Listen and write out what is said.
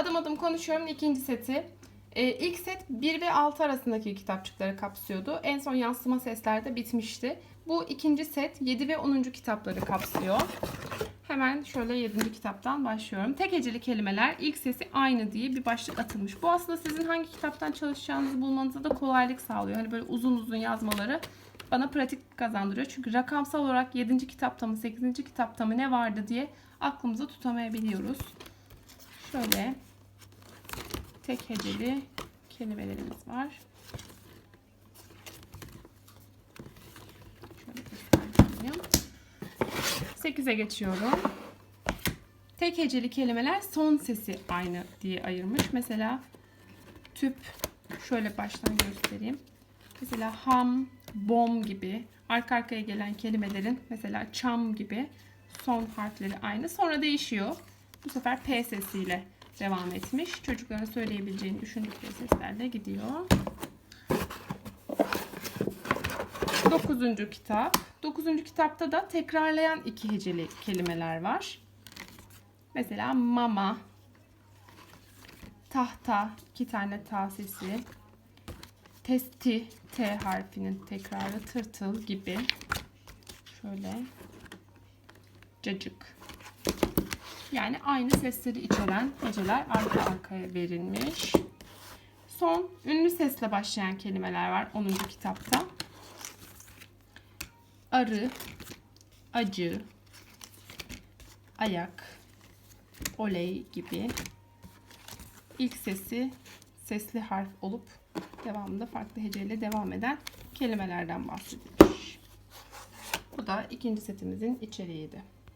Adım adım konuşuyorum ikinci seti. Ee, ilk set 1 ve 6 arasındaki kitapçıkları kapsıyordu. En son yansıma seslerde bitmişti. Bu ikinci set 7 ve 10. kitapları kapsıyor. Hemen şöyle 7. kitaptan başlıyorum. Tek heceli kelimeler ilk sesi aynı diye bir başlık atılmış. Bu aslında sizin hangi kitaptan çalışacağınızı bulmanıza da kolaylık sağlıyor. Hani böyle uzun uzun yazmaları bana pratik kazandırıyor. Çünkü rakamsal olarak 7. kitapta mı 8. kitapta mı ne vardı diye aklımıza tutamayabiliyoruz. Şöyle tek heceli kelimelerimiz var. Şöyle göstereyim. 8'e geçiyorum. Tek heceli kelimeler son sesi aynı diye ayırmış. Mesela tüp şöyle baştan göstereyim. Mesela ham, bom gibi arka arkaya gelen kelimelerin mesela çam gibi son harfleri aynı. Sonra değişiyor. Bu sefer P sesiyle devam etmiş. Çocukların söyleyebileceğini düşündükleri seslerle gidiyor. Dokuzuncu kitap. Dokuzuncu kitapta da tekrarlayan iki heceli kelimeler var. Mesela mama, tahta, iki tane ta sesi, testi, T harfinin tekrarı, tırtıl gibi. Şöyle. Cacık. Yani aynı sesleri içeren heceler arka arkaya verilmiş. Son ünlü sesle başlayan kelimeler var 10. kitapta. Arı, acı, ayak, oley gibi ilk sesi sesli harf olup devamında farklı heceyle devam eden kelimelerden bahsedilmiş. Bu da ikinci setimizin içeriğiydi.